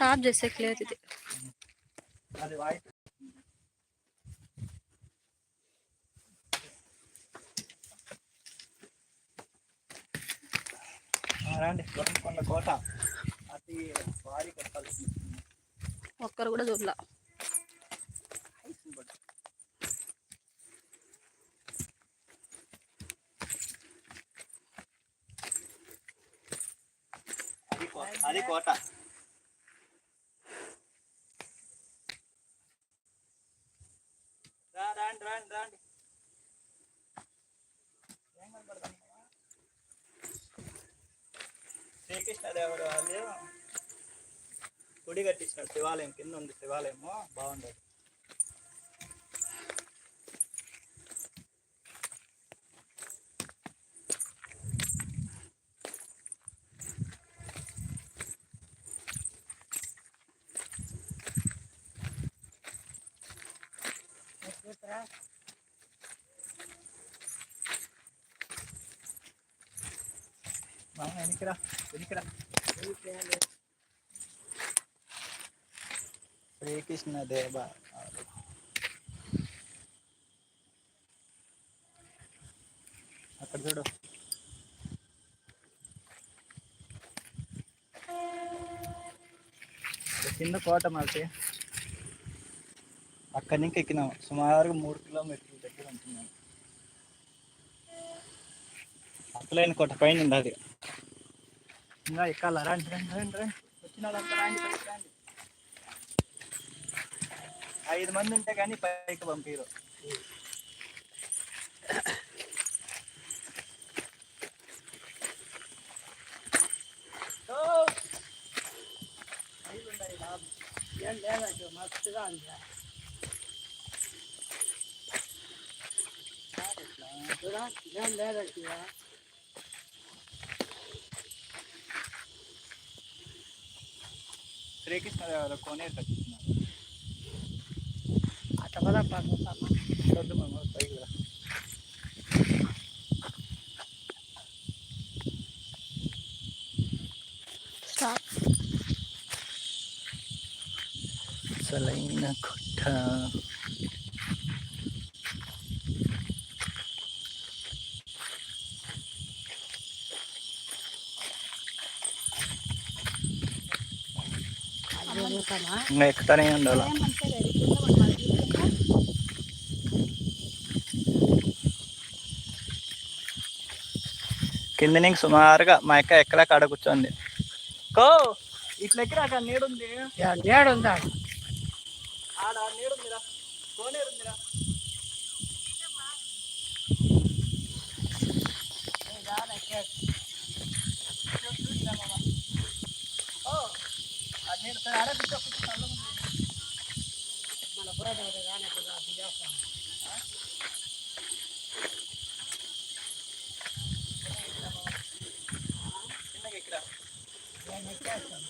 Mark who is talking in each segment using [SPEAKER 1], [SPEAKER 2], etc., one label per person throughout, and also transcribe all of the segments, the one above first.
[SPEAKER 1] Top చేసే లేదు ఇది.
[SPEAKER 2] అది వాయిస్. రండి. కొండ కోట. అతి భారీ కట్టాలి.
[SPEAKER 1] ఒక్కరు కూడా చూడలా.
[SPEAKER 2] అది కోట అది కోట రా, రాండి రాండి రాండి ఏం కనపడుతుందమ్మా? శ్రీకృష్ణదేవుడు వాళ్ళు గుడి కట్టించినాడు శివాలయం కింద ఉంది శివాలయము. బాగుండదు మామ వెనక్కిరా వెనక్కిరా శ్రీకృష్ణ దేవ అక్కడ చూడు. ఇక్కడ కింద కోట మాకి అక్కడి నుంచి ఎక్కినాం. సుమారు మూడు కిలోమీటర్ల దగ్గర ఉంటున్నాం. అసలైన కోట పైన ఉంది అది. ఇంకా ఎక్కాల? రండి రండి రండి రండి. వచ్చిన వాళ్ళంతా రండి రండి. ఐదు మంది ఉంటే కానీ పైకి పంపిరు
[SPEAKER 3] ఏం లేదండి మస్తుగా ఉంది చూడా ఏం లేదండి
[SPEAKER 2] శ్రీకృష్ణదేవర కోనే కట్టిస్తున్నారు
[SPEAKER 3] అట్ట పద పడుతుందమ్మా
[SPEAKER 2] వద్దు మామ, పైకి రా.
[SPEAKER 1] స్టాప్
[SPEAKER 2] అసలైన కొట్ట
[SPEAKER 3] అది ఊకమా
[SPEAKER 2] ఇంకా ఎక్కుతానే ఉండాలి కింద నుంచి సుమారుగా మా అక్క ఎక్కడ కాడ కూర్చోంది. కో ఇట్లా ఎక్కడ అక్కడ నీడుంది
[SPEAKER 3] ఏడుందా
[SPEAKER 2] ఆడ నీడుందిరా కోనేరుందిరా
[SPEAKER 3] మన బుర్ర కానీ అది చేస్తాం
[SPEAKER 2] చిన్నగా ఎక్కడా
[SPEAKER 3] నేను ఎక్కేస్తాను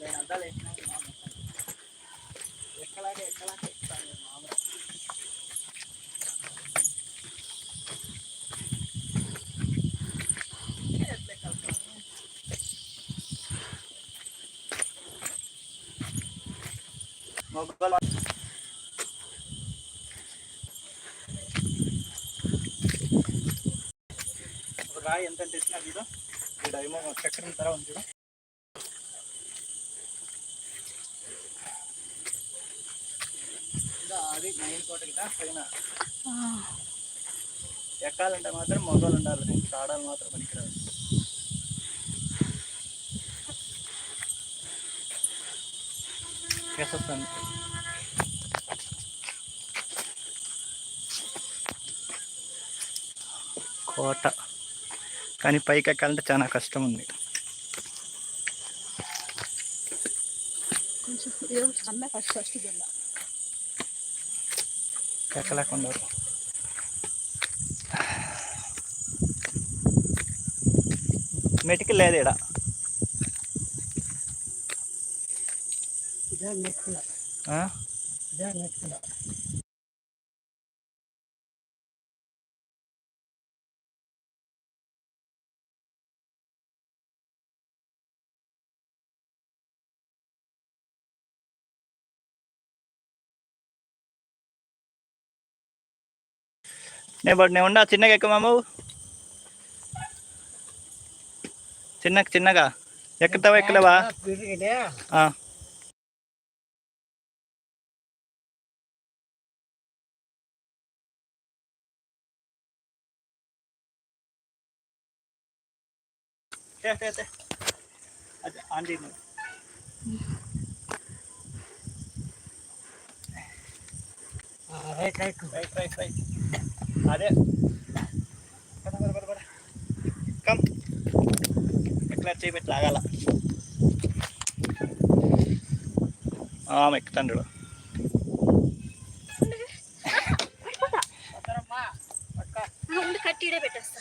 [SPEAKER 3] నేను
[SPEAKER 2] అద్దాలు వేసినాక ఎక్కలాగే ఎక్కలాగే ఎక్కుతాను మామూలు మొగ్గలు ఒక రాయి ఎంత తెచ్చినా చూడు. ఈ డైమో చక్రం తర ఉంది చూడు. అది మెయిన్ పైన. ఎక్కాలంటే మాత్రం మొగలు ఉండాలి. ఇంకా ఆడాలి మాత్రం పనికిరాదు కోట. కానీ పైకి ఎక్కాలంటే చాలా కష్టం ఉంది
[SPEAKER 1] కొంచెం ఫస్ట్ ఫస్ట్
[SPEAKER 2] ఎక్కలేకుండా మెటికి లేదు ఇక్కడ
[SPEAKER 3] ఇదే
[SPEAKER 2] నేను బట్ నేను ఉండా చిన్నగా ఎక్కువ మామ చిన్న చిన్నగా ఎక్కుతావా ఎక్కలేవా
[SPEAKER 3] తిరిగినే
[SPEAKER 2] ఆ. తే, తే, తే. అది ఆంటీ నువ్వు.
[SPEAKER 3] Right right
[SPEAKER 2] right right right అదే. కమ్. ఎట్లా చేపెట్టి లాగాల. ఆమె ఎక్కుతాడు
[SPEAKER 1] ముందు కట్టి ఈడే పెట్టేస్తా.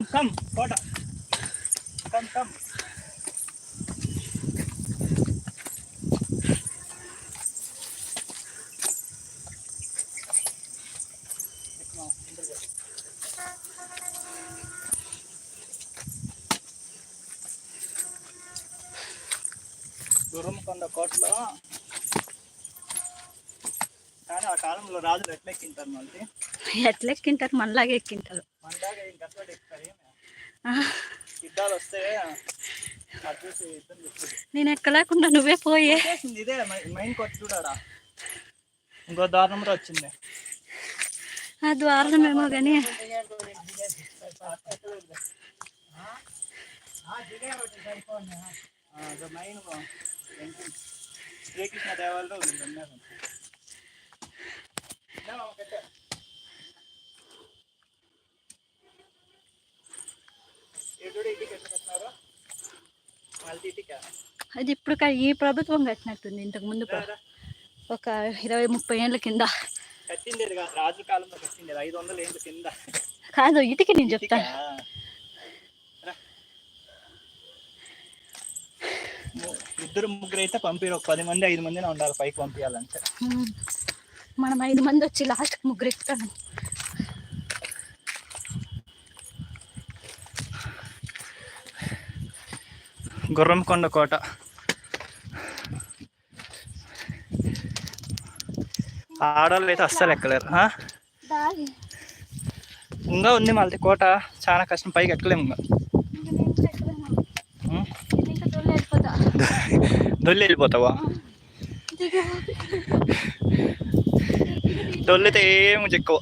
[SPEAKER 2] కమ్ కోట. Come come. గుర్రంకొండ కోటలో కానీ ఆ కాలంలో రాజులు ఎట్లెక్కింటారు మళ్ళీ?
[SPEAKER 1] ఎట్లెక్కింటారు? మనలాగే ఎక్కింటారు. నేను ఎక్కలేకుండా నువ్వే పోయే.
[SPEAKER 2] ఇదే మై- మైన్ కొట్టి చూడాడా ఇంకో దారుణంలో వచ్చింది.
[SPEAKER 1] ఆ ద్వారమేమో కానీ.
[SPEAKER 2] శ్రీకృష్ణ దేవాలయంలో ఉంది ఉన్నారు ఇదా ఒకటే. ఎటుడు ఇంటికి ఎట్లా కట్టినారు? వాళ్ళ ఇంటికా?
[SPEAKER 1] అది ఇప్పుడు కా- ఈ ప్రభుత్వం కట్టినట్టుంది ఇంతకు ముందు. ఒక ఇరవై ముప్పై ఏళ్ళ కింద
[SPEAKER 2] రాజు కాలంలో కట్టిండేది ఐదు వందల ఏళ్ళ కింద
[SPEAKER 1] కాదు ఇటుకి నేను చెప్తా
[SPEAKER 2] ఇటుకా? రా. ము- ఇద్దరు ముగ్గురు అయితే పంపిరు ఒక పది మంది ఐదు మందిని ఉండాలి పైకి పంపించాలంటే.
[SPEAKER 1] మనం ఐదు మంది వచ్చి లాస్ట్కి ముగ్గురు ఎక్కుతాను
[SPEAKER 2] గుర్రంకొండ కోట. ఆడవాళ్ళు అయితే అస్సలు ఎక్కలేరు ఇంకా ఉంది మళ్ళీ కోట చాలా కష్టం పైకి ఎక్కలేము ఇంకా. దొల్లి వెళ్ళిపోతావా. దొల్లితే ఏమి చెక్కువ.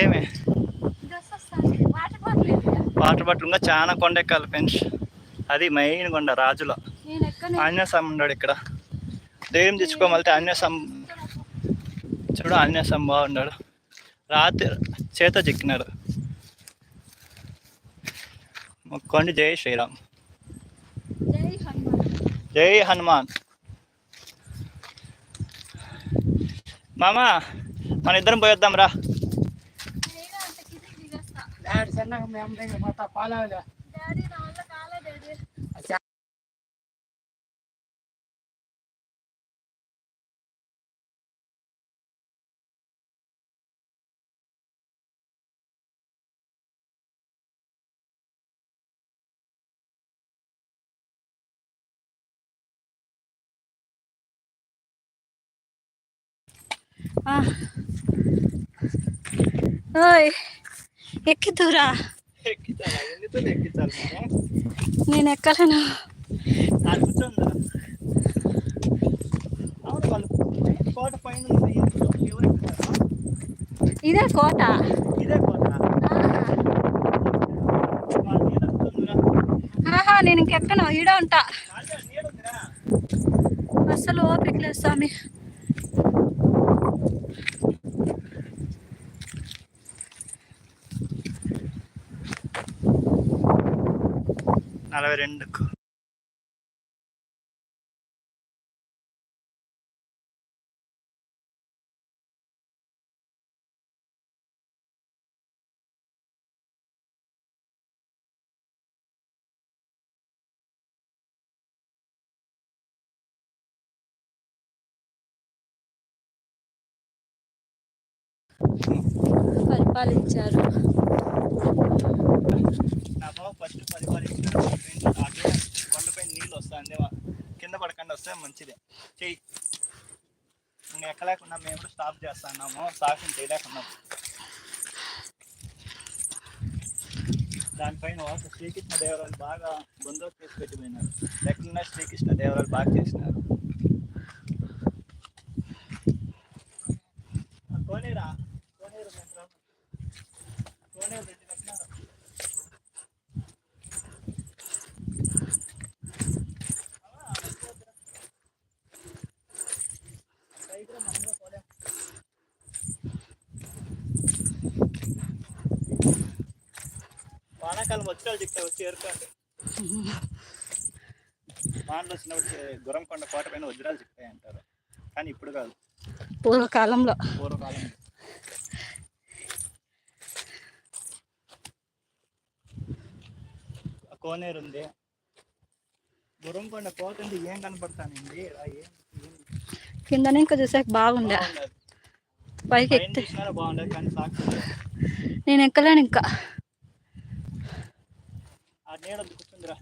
[SPEAKER 2] ఏమి
[SPEAKER 1] డ్రెస్ వస్తాను వాటర్ బాటిల్ లేదు.
[SPEAKER 2] వాటర్ బాటిల్ ఇంకా చాలా కొండ ఎక్కాలి ఫ్రెండ్స్. అది మెయిన్ కొండ రాజులో. ఆంజనేయ స్వామి ఉన్నాడు ఇక్కడ. దెయ్యం తెచ్చుకోమలితే ఆంజనేయ స్వామి. చూడు ఆంజనేయ స్వామి బాగున్నాడు. రాత్రి చేత చిక్కినాడు. మొక్కండి. జై శ్రీరామ్.
[SPEAKER 1] జై హనుమాన్.
[SPEAKER 2] జై హనుమాన్. మామా మన ఇద్దరం పోయొద్దాం రా
[SPEAKER 3] డాడీ చిన్నగా మేము దగ్గర మొత్తం పాలవలే
[SPEAKER 1] డాడీ నా వల్ల కాలే డాడీ ఆ. ఓయ్ నేను ఎక్కలేను.
[SPEAKER 2] కోట పైన
[SPEAKER 1] ఇదే కోట.
[SPEAKER 2] ఇదే కోట
[SPEAKER 1] ఆహా. నేను ఇంకెక్కను? ఈడ ఉంటా.
[SPEAKER 2] అసలు
[SPEAKER 1] అస్సలు ఓపిక లేదు స్వామి.
[SPEAKER 2] నలభై రెండుకు
[SPEAKER 1] పరిపాలించారు.
[SPEAKER 2] ఫస్ట్ పది అట్లా కొండపై నీళ్ళు వస్తాయి కింద పడకుండా వస్తే మంచిదే. చెయ్యి ఇంకా ఎక్కలేకుండా మేము కూడా స్టాప్ చేస్తున్నాము. సాహసం చేయలేకున్నాము దానిపైన శ్రీకృష్ణ దేవరాలు బాగా బందోబస్తు చేసి పెట్టిపోయినారు. ఎక్కడున్న శ్రీకృష్ణ దేవరాలు బాగా చేసినారు. వానాకాలం వచ్చాలు చెప్తే వచ్చి ఏరుకోండి వానలు వచ్చినప్పుడు గుర్రంకొండ కోట పైన వజ్రాలు చిక్తాయి అంటారు కానీ ఇప్పుడు కాదు.
[SPEAKER 1] పూర్వకాలంలో.
[SPEAKER 2] పూర్వకాలం. ఆ కోనేరు ఉంది. గుర్రంకొండ కోట అంటే ఏం కనపడతానండి?
[SPEAKER 1] కింద ఇంకా చూసాక బాగుండే
[SPEAKER 2] బాగుండదు.
[SPEAKER 1] పైకి ఎక్కితే
[SPEAKER 2] బాగుండదు కానీ సాక్షి
[SPEAKER 1] నేను ఎక్కలేను ఇంకా.
[SPEAKER 2] నీడ కూర్చుందిరా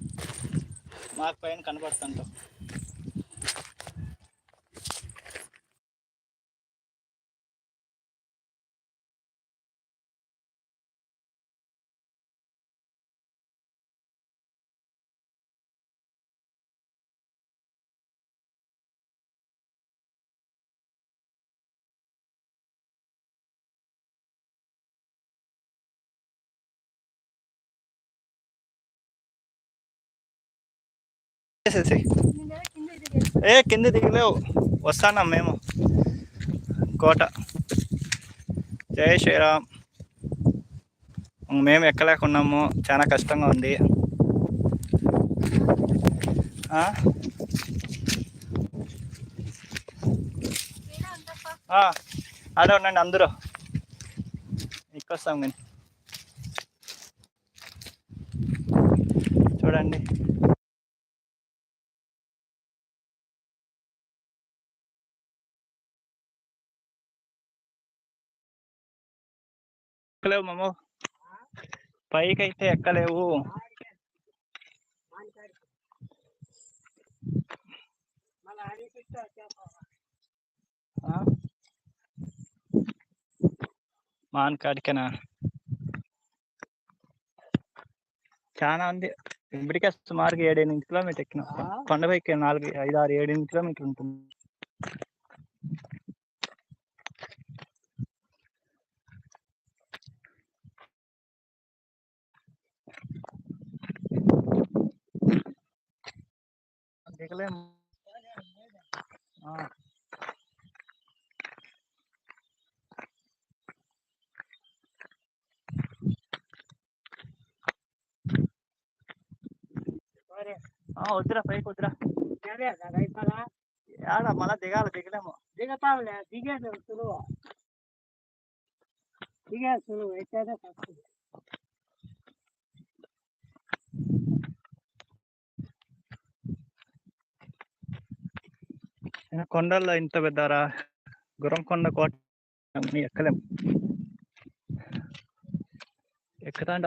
[SPEAKER 2] మాకు పైన కనపడుతుంటాం చేసేసి ఏ కింద దిగలేవు వస్తానా మేము. కోట. జై శ్రీరామ్. మేము ఎక్కలేకున్నాము. చాలా కష్టంగా ఉంది. ఆ? అదే ఉండండి అందరూ. ఎక్కొస్తాం కానీ. చూడండి. ఎక్కలేవు మామ. పైకి అయితే ఎక్కలేవు? మాన్ కాడికేనా? చాలా ఉంది. ఇప్పటికే సుమారుగా ఏడెనిమిది కిలోమీటర్ ఎక్కినాం? కొండపైకి నాలుగు ఐదు ఆరు ఏడెనిమిది కిలోమీటర్ ఉంటుంది. ఆ, వద్దురా పైకి వద్దురా. ఆడ మళ్ళా దిగాలి దిగలేము.
[SPEAKER 3] దిగతాంలే దిగేది సులువు. దిగేది సులువు అయితేనే
[SPEAKER 2] కొండల్లో ఇంత పెద్దరా? గుర్రం కొండ కోట ఎక్కలేము ఎక్కుతాండ